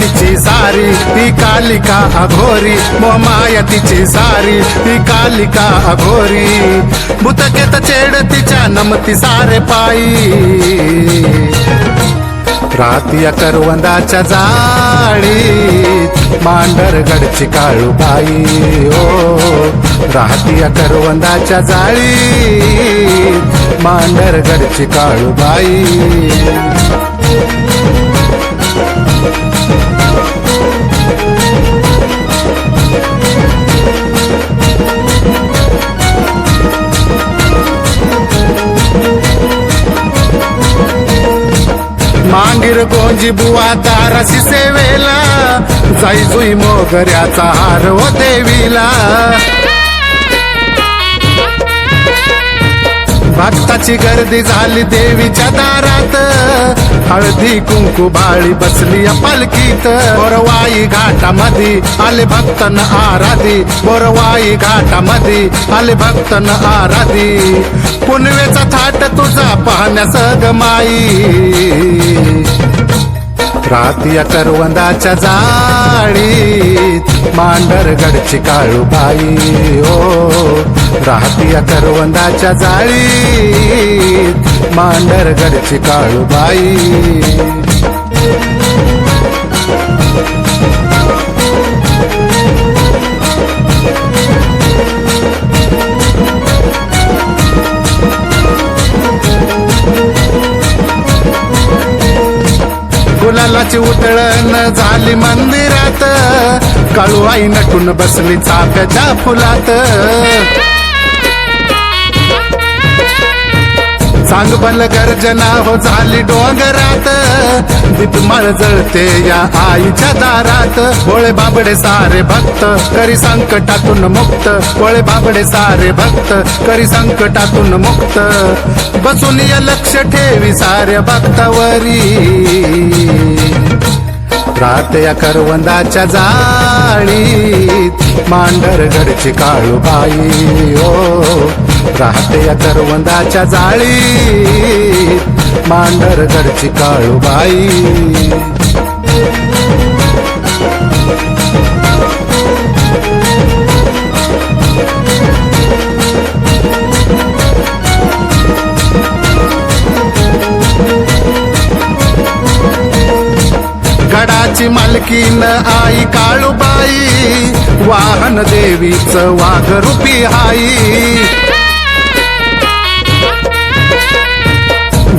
तिची सारी ती कालिका अघोरी. मोमाया तिची सारी ती कालिका अघोरी. भूतकेत चेड तिच्या नमती सारे पायी. रातिया करवंदाच्या जाळीत मांडरगडची काळूबाई ओ राहतिया करवंदाच्या जाळीत मांडरगडची काळूबाई बुवा सेवेला जाई जुई मोगऱ्याचा हार हो देवीला. भक्ताची गर्दी झाली देवीच्या दारात. हळदी कुंकू बाळी बसली या पालखीत. बोरवाई घाटामध्ये आले भक्तन आराधी. बोरवाई घाटामध्ये आले भक्तन आराधी. पुनवेचा थाट तुझा पाहण्यास गमाई. रातिया करवंदाच्या जाळीत मांडरगडची काळूबाई ओ रातिया करवंदाच्या जाळीत मांडरगडची काळूबाई. गुलालाची उतळण झाली मंदिरात. काळू आई नटून बसली चाफ्याच्या फुलात. सांग बल गर्जना हो झाली डोंगरात. दीपमाळ जळते या आईच्या दारात. भोळे बाबडे सारे भक्त करी संकटातून मुक्त. भोळे बाबडे सारे भक्त करी संकटातून मुक्त. बसून या लक्ष ठेवी साऱ्या भक्तावरी. रात या करवंदाच्या जाळीत मांढरगडची काळूबाई ओ. राहत या करवंदाच्या जाळीत मांढरगडची काळूबाई. गडाची आई काळूबाई वाहन देवीच वाघरूपी आई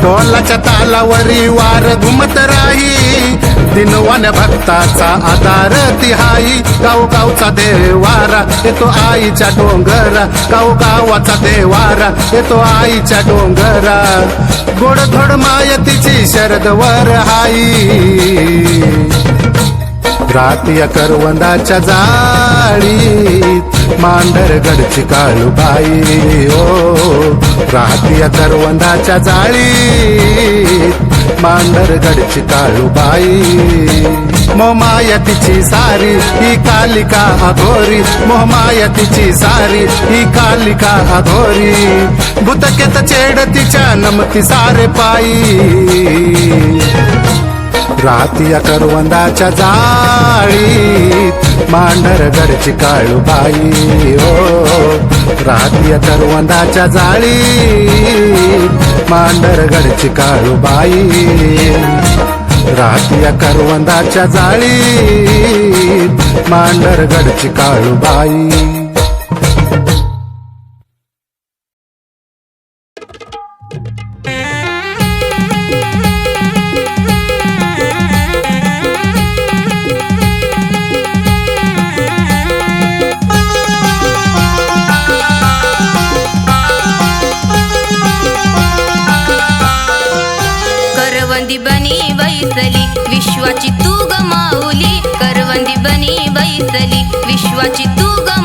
ढोलाच्या तालावरी वार घुमत राही दिनवान भक्ताचा आधार तिहाई. गाव गावचा देवारा येतो आईच्या डोंगरा. गाव गावाचा देवारा येतो आईच्या डोंगरा. गोड माय मायतीची शरद वर हाई. रातिया करवंदाच्या जाळीत मांढरगडची काळूबाई. ओ रातिया करवंदाच्या जाळीत मांढरगडची काळूबाई. मोमायतीची सारी ही कालिका अघोरी. मोमायतीची सारी ही कालिका अघोरी. भूतकेत चेड तिच्या नमती सारे पायी. रातिया करवंदाच्या जाळीत मांडरगडची काळूबाई ओ रातिया करवंदाच्या जाळीत मांडरगडची काळूबाई रातिया करवंदाच्या जाळीत मांडरगडची काळूबाई करवंदी बनी बैसली विश्वाची तू ग करवंदी बनी बैसली विश्वाची तू ग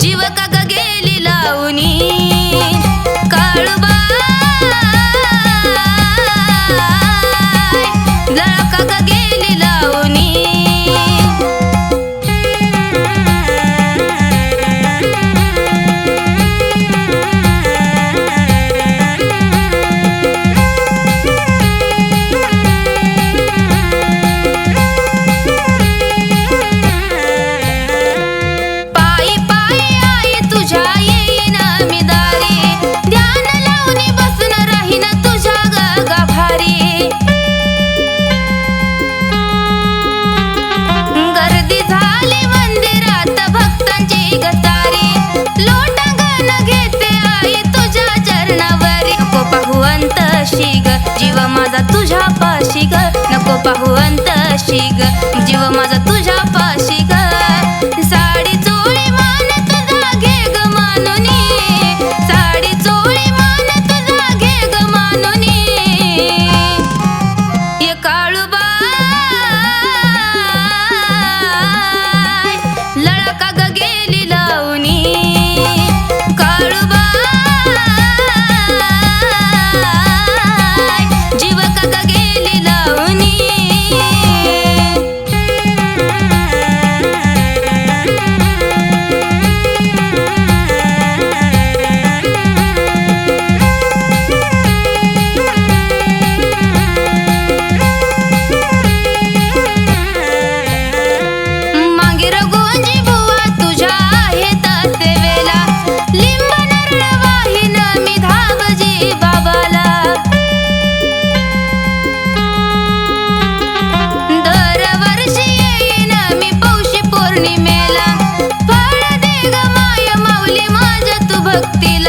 जीव का तुझ्या पाशी ग. नको पाहू अंतशी ग. जीव माझा तुझ्या ಭಕ್ತಿ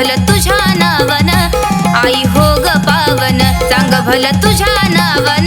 भल तुझ्या नावन. आई हो ग पावन सांग भल तुझ्या नावन.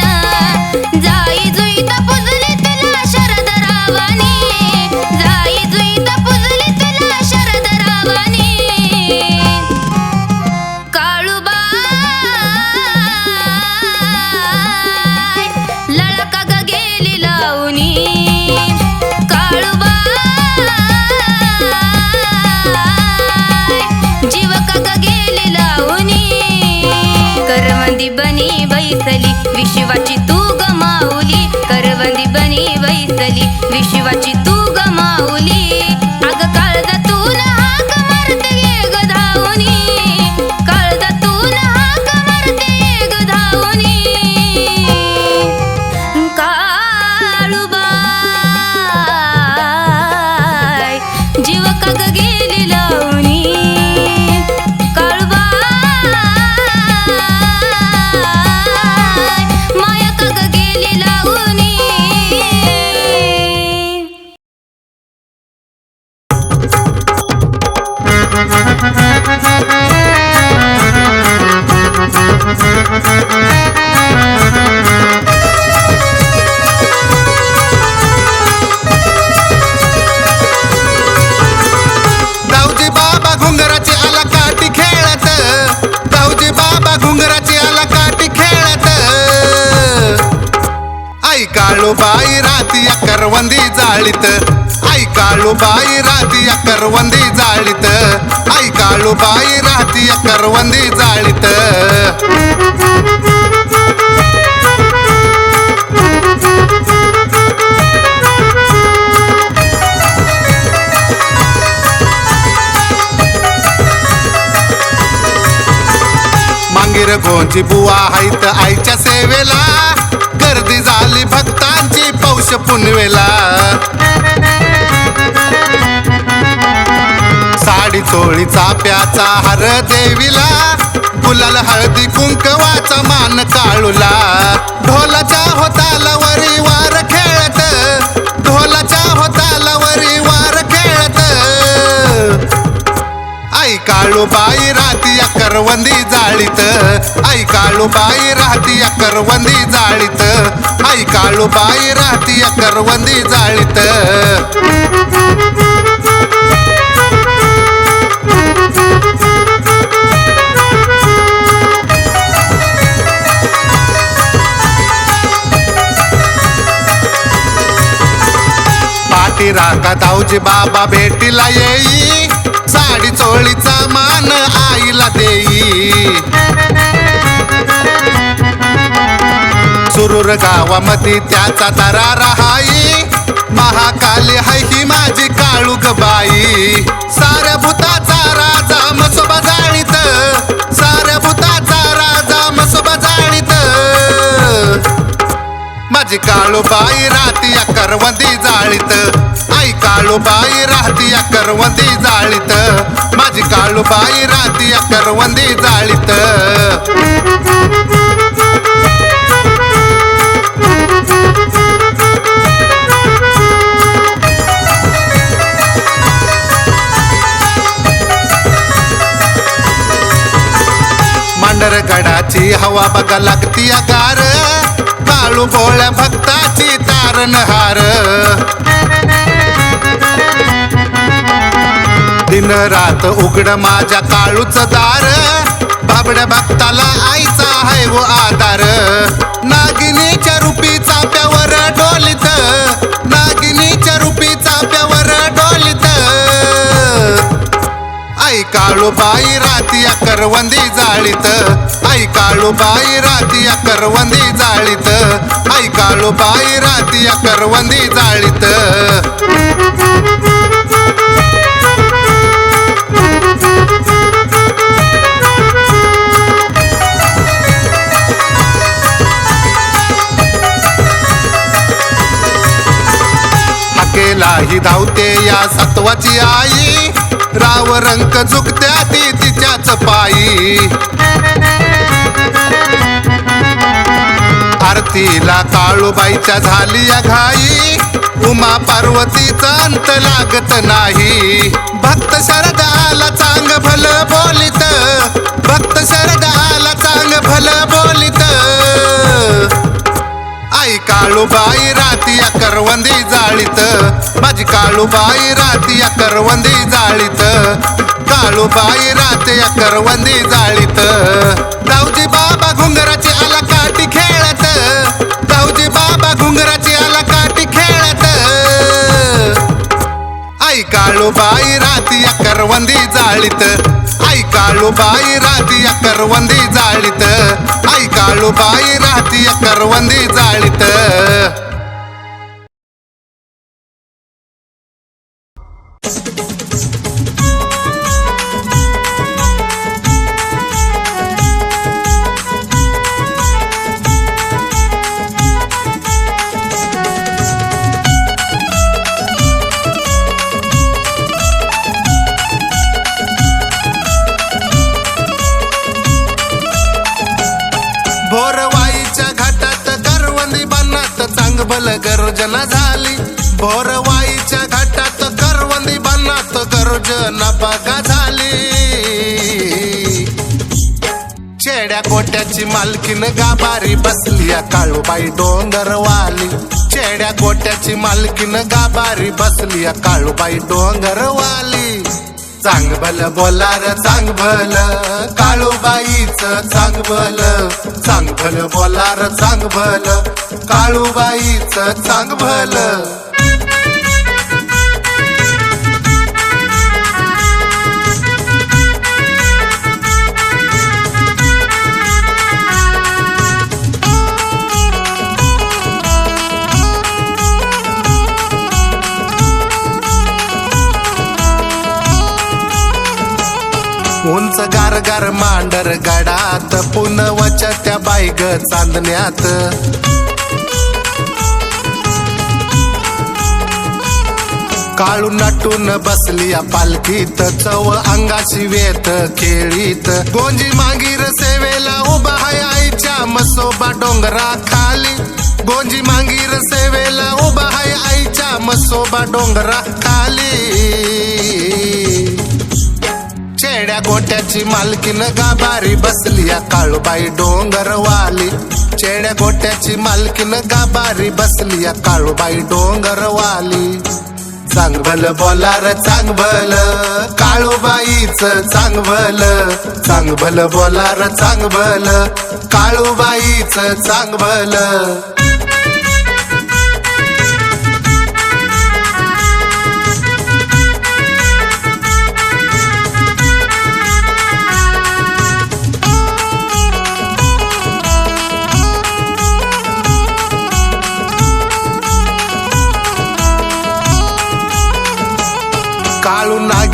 जाळीत. आई काळू बाई राहती करवंदी जाळीत. आई काळूबाई राती राहती करवंदी जाळीत. मांगीर गोंची बुवा हायत आईच्या सेवेला. गर्दी झाली भक्तांची. पौष पुनवेला। साडी चोळी चाप्याचा हर देवीला गुलाल हळदी कुंकवाचा मान काळूला. ढोलाच्या होताला वरी वार खेळत ढोलाच्या होताला वरी वार खेळत. आई काळूबाई बाई या करवंदी जाळीत. आई काळूबाई राहती या करवंदी जाळीत. आई काळूबाई राहती या करवंदी जाळीत. पाठी राका दाऊजी बाबा भेटीला येई. साडी चोळीचा मान आईला देई. सुरूर गावामध्ये त्याचा तारा राहाई महाकाली हाय ही माझी काळूक बाई. साऱ्या भूताचा राजा मसोबा जाळीत साऱ्या भूताचा राजा मसोबा जाळीत माझी काळूबाई बाई राती करवंदी जाळीत. काळूबाई राहती अकरवंदी जाळीत. माझी काळूबाई राहती अकरवंदी जाळीत. मांढरगडाची हवा बघा लागती अगार काळू भोळ्या भक्ताची तारणहार दिन रात उघड माझ्या काळूच दार. बाबड्या भक्ताला आईचा आहे व आधार. नागिनीच्या रूपी चाप्यावर डोलित. नागिनीच्या रूपी चाप्यावर डोलित. आई काळू बाई राती अकरवंदी करवंदी जाळीत. आई काळूबाई राती अकरवंदी करवंदी जाळीत. आई काळूबाई राती या करवंदी जाळीत. हाकेला धावते या सत्वाची आई. राव रंक झुकत्या ती तिच्याच पायी. आरतीला काळूबाईच्या झाली या घाई. उमा पार्वतीचा अंत लागत नाही. भक्त शरदाला चांग भल बोलित. काळूबाई राती या करवंदी जाळीत. माझी काळूबाई राती या करवंदी जाळीत. काळूबाई राती या करवंदी जाळीत. दाऊजी बाबा घुंगराची आला काठी खेळ. काळूबाई राती अकरवंदी जाळीत. आई काळूबाई राती अकरवंदी जाळीत. आई काळूबाई राती या करवंदी जाळीत. बनात गर्जना बघा झाली. चेड्या कोट्याची मालकीन गाबारी बसली या काळूबाई डोंगरवाली. चेड्या कोट्याची मालकीन गाबारी बसली या काळूबाई डोंगरवाली. चांग भल बोलार चांग भल काळूबाईच चांग भल चांग भल बोलार चांग भल काळूबाईच चांग उंच गार गार मांडर गडात पुनवच्या त्या बाईग चांदण्यात. काळू नटून बसली या पालखीत चव अंगाशी वेत खेळीत गोंजी मांगीर सेवेला उभा हाय आईच्या मसोबा डोंगरा खाली. गोंजी मांगीर सेवेला उभा हाय आईच्या मसोबा डोंगरा खाली. चेड्या गोट्याची मालकीन गाभारी बसली या काळूबाई डोंगरवाली. चेड्या गोट्याची मालकीन गाभारी बसली या काळूबाई डोंगरवाली. चांगभल बोलार चांगभल काळूबाईच चांगभल. चांगभल बोलार चांगभल काळूबाईच चांगभल.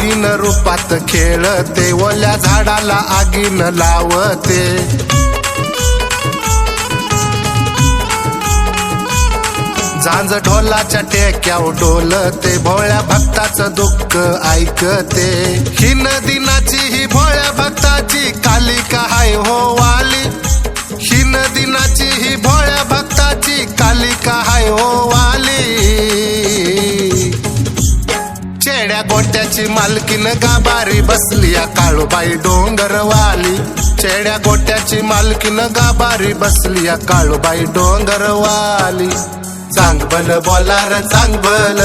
काळू रूपात खेळते ओल्या झाडाला आगीन लावते. झांज ढोलाच्या टेक्याव डोलते भोळ्या भक्ताचं दुःख ऐकते. ही दिनाची ही भोळ्या भक्ताची कालिका हाय हो वाली? ही दिनाची ही भोळ्या भक्ताची कालिका हाय हो वाली? गोट्याची मालकीन गाबारी बसली या काळूबाई डोंगरवाली. चेड्या गोट्याची मालकीन गाबारी बसली या काळूबाई डोंगरवाली. चांगबल बोलार चांगबल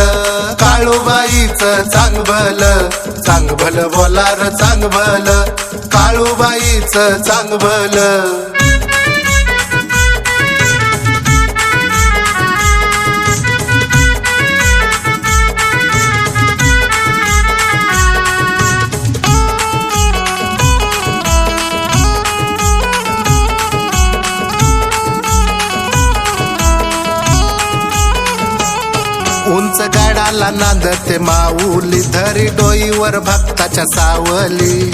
काळूबाईच चांगबल चांगबल बोलार चांगबल काळूबाईच चांगबल गाडाला नांदते माऊली धरी डोईवर भक्ताच्या सावली.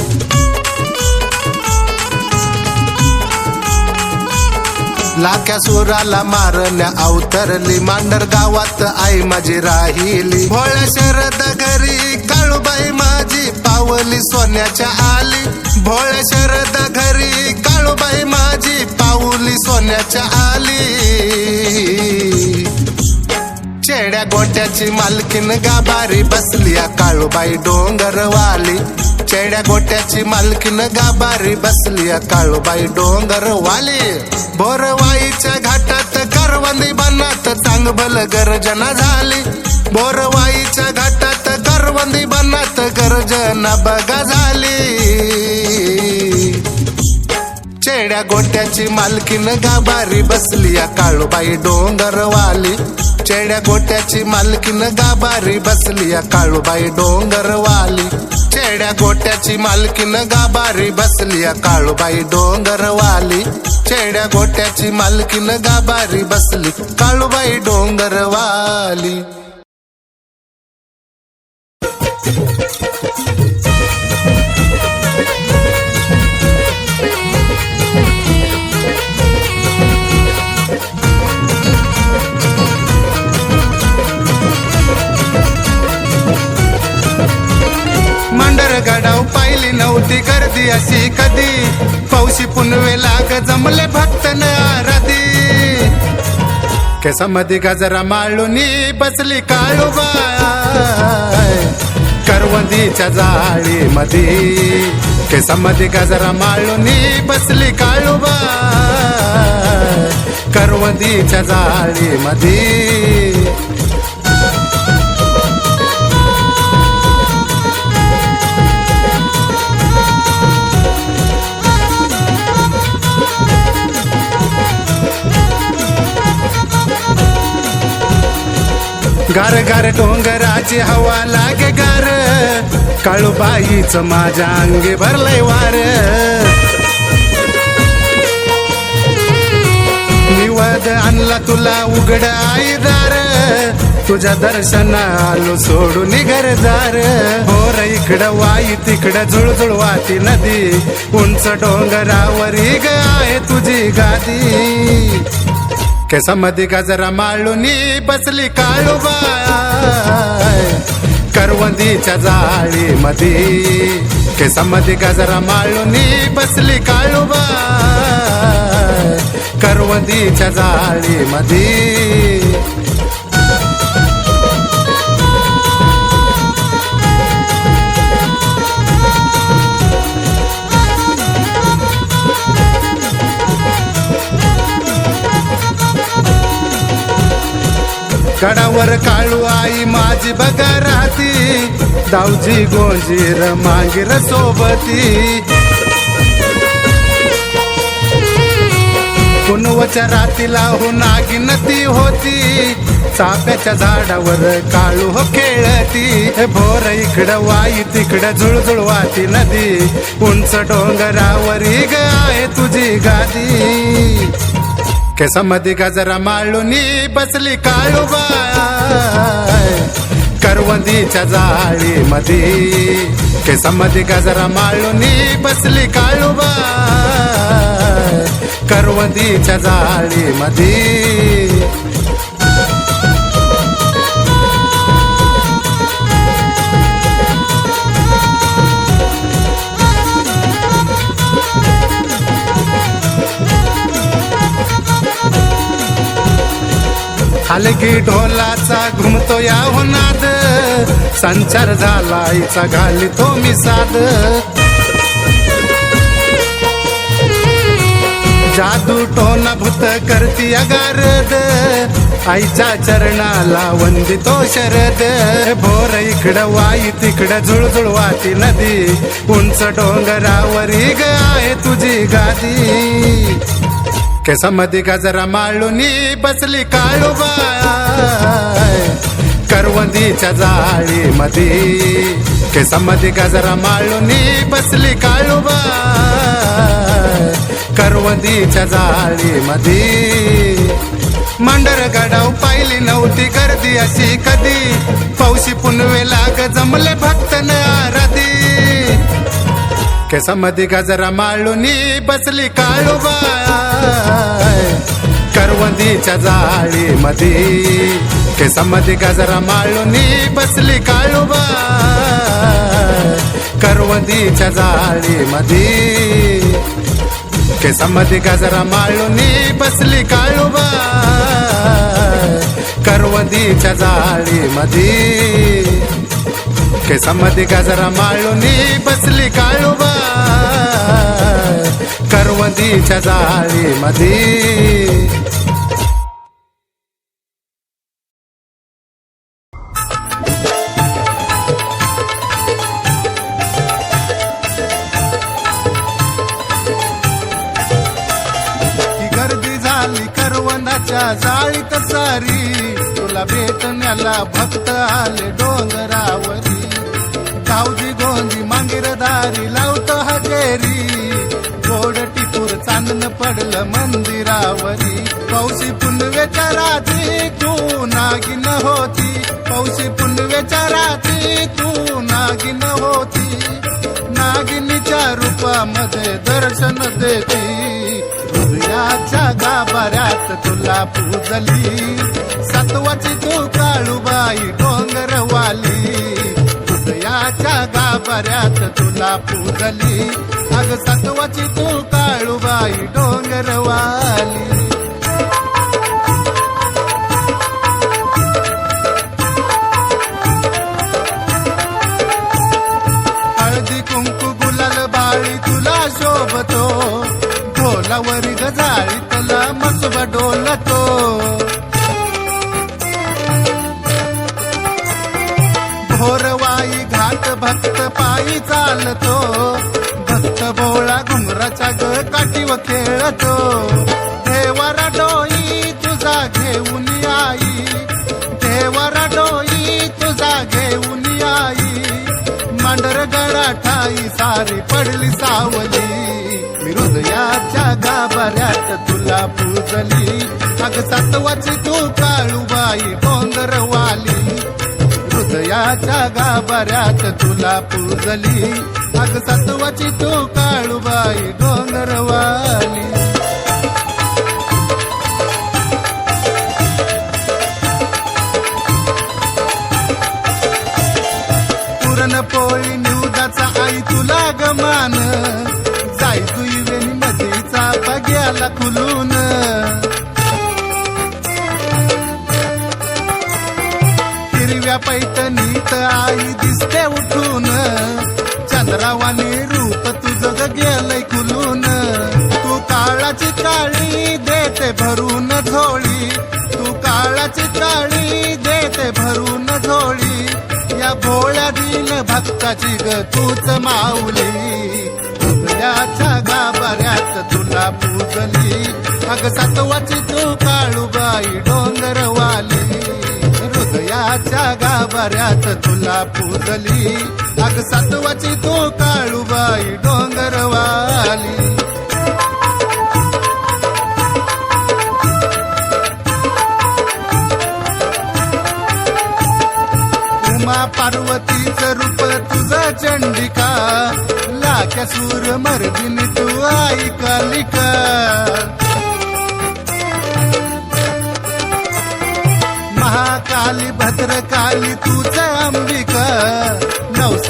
लाख्या सुराला मारण्या अवतरली मांडर गावात आई माझी राहिली. भोळ्या शरद घरी काळूबाई माझी पावली सोन्याच्या आली. भोळ्या शरद घरी काळूबाई माझी पाऊली सोन्याच्या आली. चेड्या गोट्याची मालकीन गाभारी बसली या काळूबाई डोंगरवाली. चेड्या गोट्याची मालकीन गाभारी बसली या काळूबाई डोंगरवाली. बोरवाईच्या घाटात करवंदी बनात चांगभल गर्जना झाली. बोरवाईच्या घाटात करवंदी बनात गर्जना बघा झाली. चेड्या गोट्याची मालकीन गाभारी बसली या काळूबाई डोंगरवाली. चेड्या गोट्याची मालकीन गाभारी बसली या काळूबाई डोंगरवाली. चेड्या गोट्याची मालकीन गाभारी बसली या काळूबाई डोंगरवाली. चेड्या गोट्याची मालकीन गाभारी बसली काळूबाई डोंगरवाली. होती गर्दी अशी कधी? पावशी पुनवे लाग जमले भक्त न आराधी. केसामध्ये गजरा माळूनी बसली काळूबाय करवंदीच्या जाळी मधी केसामध्ये गजरा माळूनी बसली काळूबाय करवंदीच्या जाळी मधी गार गार डोंगराची हवा लागे गार. काळूबाईच माझ्या अंगी भरलंय वार. निवद आणला तुला उघड आईदार. तुझ्या दर्शना आलो सोडून घरदार होर इकडं वाई तिकडं झुळझुळ वाती नदी. उंच डोंगरावर ग आहे तुझी गादी. केसामध्ये गजरा माळूनी बसली काळूबाय करवंदीच्या जाळी मध्ये केसामध्ये गजरा माळूनी बसली काळूबाय करवंदीच्या जाळी मध्ये गडावर काळू आई माझी बघा राहती. दावजी गोंजीर मांगीर सोबती. कुणवच्या रातीला हो नागिन होती. चाप्याच्या झाडावर काळू हो खेळती. हे भोर इकडं वाई तिकडं झुळझुळ वाती नदी. उंच डोंगरावरी ग आहे तुझी गादी. केसामध्ये गजरा माळूनी बसली काळूबाय करवंदीच्या जाळी मध्ये केसामध्ये गजरा माळूनी बसली काळूबाय करवंदीच्या जाळी मध्ये हलगी ढोलाचा घुमतो या होनाद संचार झाला आईचा घाली तो मी साध जादू टोना भूत करती अगारद. आईच्या चरणाला वंदितो शरद. भोर इकडं वाई तिकडं झुळझुळ वाती नदी. उंच डोंगरावरी ग आहे तुझी गादी. केसामध्ये गजरा माळूनी बसली काळूबाय करवंदीच्या जाळी मध्ये केसामध्ये गजरा माळूनी बसली काळूबाय करवंदीच्या जाळी मध्ये मांडर गडाव पाहिली नव्हती गर्दी अशी कधी। पावशी पुनवे लाग जमले भक्त न आराधी। केसामध्ये गजरा माळूनी बसली काळूबाय करवंदीच्या जाळी मध्ये केसामध्ये गजरा माळूनी बसली काळूबाय करवंदीच्या जाळी मध्ये केसामध्ये गजरा माळूनी बसली काळूबाय करवंदीच्या जाळी मध्ये केसामध्ये गजरा माळूनी बसली काळूबा करवंदीच्या जाळी मध्ये गर्दी झाली जाळीत सारी. तुला भेटण्याला भक्त आले डोंगरावरी. गावजी गोंजी मांगिरदारी लावतो हजेरी. गोड टिपूर चांदन पडलं मंदिरावरी. पौशी पुनवेच्या रात्री तू नागिन होती. पौशी पुनवेच्या रात्री तू नागिन होती. नागिनीच्या रूपामध्ये दर्शन देती. हृदयाच्या गाभाऱ्यात तुला पूजली. सत्वाची तू काळूबाई डोंगरवाली. हृदयाच्या गाभाऱ्यात तुला पूजली. अग सत्वाची तू काळूबाई डोंगरवाली. खेळतो. देवर डोई तुझा घेऊन आई. देवर डोई तुझा घेऊन आई. मांडरगडा गडाठाई सारी पडली सावली. हृदयाच्या गाभाऱ्यात तुला पूजली. अग सत्वाची तू काळूबाई गोंधरवाली हृदयाच्या गाभाऱ्यात तुला पूजली. अग सत्वाची तू काळूबाई डोंगरवाली. पुरणपोळी निवदाचा आई तुला गमान. जाई तुई वेणी मधीचा बग्याला खुलून चित्राळी देते भरून झोळी. या भोळ्या दिन भक्ताची ग तूच माऊली. हृदयाच्या गाभाऱ्यात तुला पूजली. अग सत्वाची तू काळूबाई डोंगरवाली. हृदयाच्या गाभाऱ्यात तुला पूजली. अग सत्वाची तू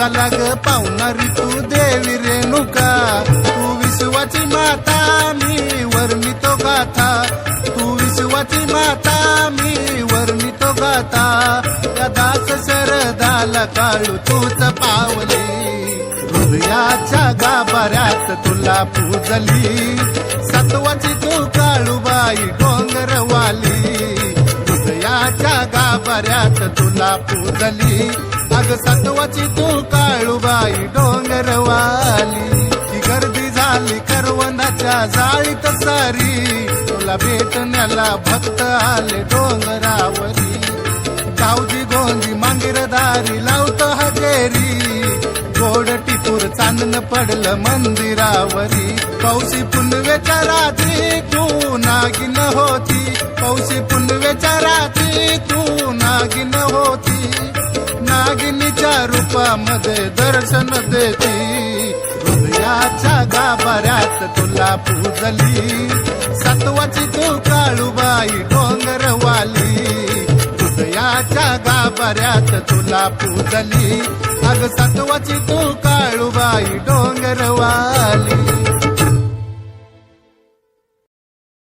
नवसाला ग पाहुणारी तू देवी रेणुका तू विश्वाची माता मी वर्णितो गाथा. तू विश्वाची माता मी वर्णितो गाथा. या दास शरदाला काळू तूच पावली. हृदयाच्या गाभाऱ्यात तुला पूजली. सत्वाची तू काळूबाई डोंगरवाली. हृदयाच्या गाभाऱ्यात तुला पूजली. अग सत्वाची तू काळूबाई डोंगरवाली. ती गर्दी झाली करवनाच्या जाळीत सारी. तुला भेटण्याला भक्त आले डोंगरावरी. गावजी गोंजी मांगिरदारी लावत हजेरी. गोड टिपूर चांदण पडलं मंदिरावरी. पौशी पुनवेच्या रात्री तू नागिन होती. पौशी पुनवेच्या रात्री तू नागिन होती. नागिनीच्या रूपामध्ये दर्शन देती. हृदयाच्या गाभाऱ्यात तुला पूजली. सत्वाची तू काळूबाई डोंगरवाली. हृदयाच्या गाभाऱ्यात तुला पूजली. अग सत्वाची तू काळूबाई डोंगरवाली.